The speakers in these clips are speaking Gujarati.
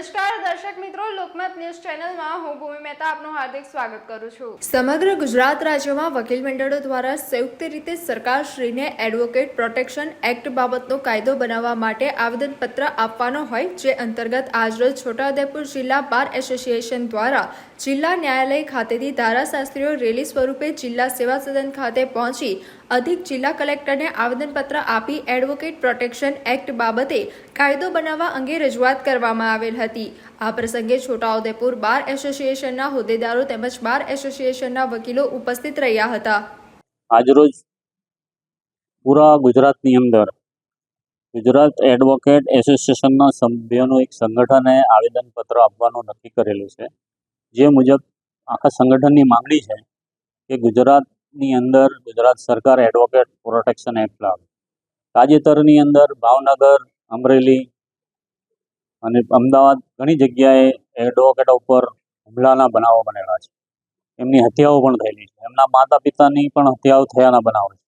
નમસ્કાર દર્શક મિત્રો, લોકમત ન્યૂઝ ચેનલમાં હું ભૂમિ મહેતા આપનું હાર્દિક સ્વાગત કરું છું. સમગ્ર ગુજરાત રાજ્યમાં વકીલ મંડળો દ્વારા સંયુક્ત રીતે સરકારશ્રીને એડવોકેટ પ્રોટેક્શન એક્ટ બાબતનો કાયદો બનાવવા માટે આવેદનપત્ર આપવાનો હોય, જે અંતર્ગત આજરોજ છોટાઉદેપુર જિલ્લા બાર એસોસિએશન દ્વારા જિલ્લા ન્યાયાલય ખાતેથી ધારાશાસ્ત્રીઓ રેલી સ્વરૂપે જિલ્લા સેવા સદન ખાતે પહોંચી અધિક જિલ્લા કલેક્ટરને આવેદનપત્ર આપી એડવોકેટ પ્રોટેક્શન એક્ટ બાબતે કાયદો બનાવવા અંગે રજૂઆત કરવામાં આવેલ હતી. આ પ્રસંગે છોટાઉદેપુર બાર એસોસિએશનના હોદ્દેદારો તેમજ બાર એસોસિએશનના વકીલો ઉપસ્થિત રહ્યા હતા. આજરોજ પૂરા ગુજરાતની અંદર ગુજરાત એડવોકેટ એસોસિએશનના સભ્યોનું એક સંગઠને આવેદનપત્ર આપવાનું નક્કી કરેલું છે. જે મુજબ આખા સંગઠનની માંગણી છે કે ગુજરાતની અંદર ગુજરાત સરકાર એડવોકેટ પ્રોટેક્શન એક્ટ લાવે. તાજેતરની અંદર ભાવનગર, અમરેલી અને અમદાવાદ ઘણી જગ્યાએ એડવોકેટ ઉપર હુમલાના બનાવો બનેલા છે. એમની હત્યાઓ પણ થયેલી છે. એમના માતા પિતાની પણ હત્યાઓ થયાના બનાવો છે.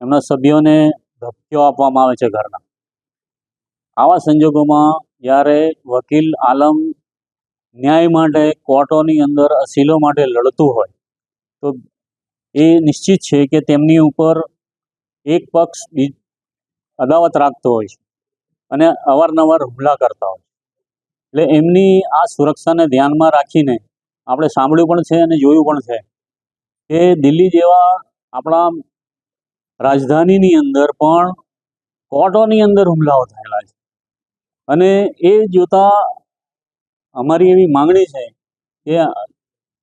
એમના સભ્યોને ધમકીઓ આપવામાં આવે છે ઘરના. આવા સંજોગોમાં જ્યારે વકીલ આલમ ન્યાય માટે કોર્ટોની અંદર અસીલો માટે લડતું હોય, તો એ નિશ્ચિત છે કે તેમની ઉપર એક પક્ષ અદાવત રાખતો હોય છે. અને અવારનવાર હુમલા કરતા હોય એટલે એમની આ સુરક્ષાને ધ્યાનમાં રાખીને આપણે સાંભળ્યું પણ છે અને જોયું પણ છે કે દિલ્હી જેવા આપણા રાજધાનીની અંદર પણ કોર્ટોની અંદર હુમલાઓ થયેલા છે. અને એ જોતા અમારી એવી માંગણી છે કે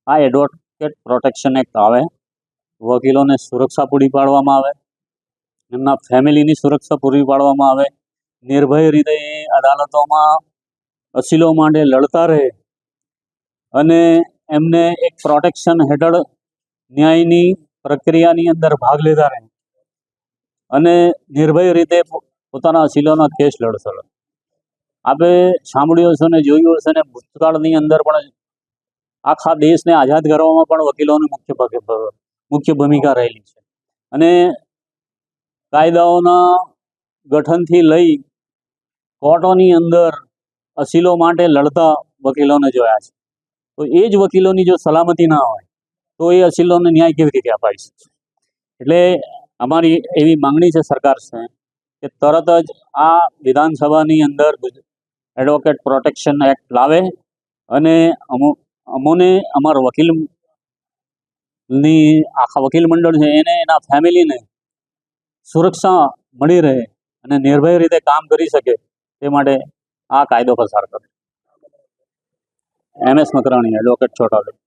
આ એડવોકેટ પ્રોટેક્શન એક્ટ આવે, વકીલોને સુરક્ષા પૂરી પાડવામાં આવે, એમના ફેમિલીની સુરક્ષા પૂરી પાડવામાં આવે નિર્ભય રીતે અદાલતોમાં અસીલો માટે લડતા રહે અને એમને એક પ્રોટેક્શન હેઠળ ન્યાયની પ્રક્રિયાની અંદર ભાગ લેતા રહે અને નિર્ભય રીતે પોતાના અસીલોના કેસ લડશે. આપણે સાંભળ્યું હશે ને જોયું હશે ને ભૂતકાળની અંદર પણ આખા દેશને આઝાદ કરવામાં પણ વકીલોની મુખ્ય મુખ્ય ભૂમિકા રહેલી છે. અને કાયદાઓના ગઠનથી લઈ કોર્ટોની અંદર અસીલો માટે લડતા વકીલોને જોયા છે. તો એ જ વકીલોની જો સલામતી ના હોય, તો એ અસીલોને ન્યાય કેવી રીતે અપાય શકશે એટલે અમારી એવી માંગણી છે સરકાર છે કે તરત જ આ વિધાનસભાની અંદર એડવોકેટ પ્રોટેક્શન એક્ટ લાવે અને અમો, અમોને અમારા વકીલની આખા વકીલ મંડળ છે, એને એના ફેમિલીને સુરક્ષા મળી રહે અને નિર્ભય રીતે કામ કરી શકે તે માટે આ કાયદો પસાર કર્યો M S Makrani advocate Chhota Udepur